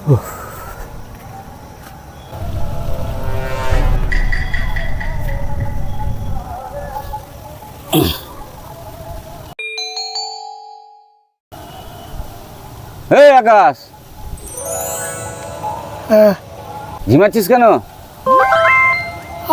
এই আকাশ। হ্যাঁ। ঝিমাচ্ছিস কেন?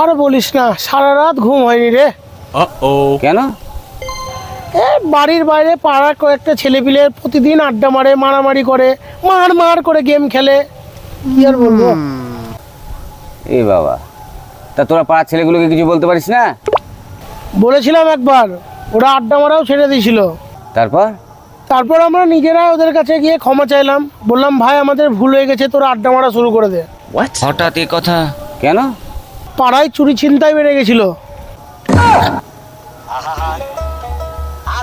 আর বলিস না সারা রাত ঘুম হয়নি রে। কেন? এ বাড়ির বাইরে পাড়ার কয়েকটা ছেলেপিলে প্রতিদিন আড্ডা মারে মারামারি করে মার মার করে গেম খেলে। কি আর বলব? এই বাবা তা তোরা পাড়ার ছেলেগুলোকে কিছু বলতে পারিস না? বলেছিলাম একবার ওরা আড্ডা মারাও ছেড়ে দিয়েছিল। তারপর? তারপর আমরা নিজেরা ওদের কাছে গিয়ে ক্ষমা চাইলাম। বললাম ভাই আমাদের ভুল হয়ে গেছে তোরা আড্ডা মারা শুরু করে দে। হঠাৎ এই কথা? কেন? পাড়ায় চুরি চিন্তায় বেড়ে গেছিল।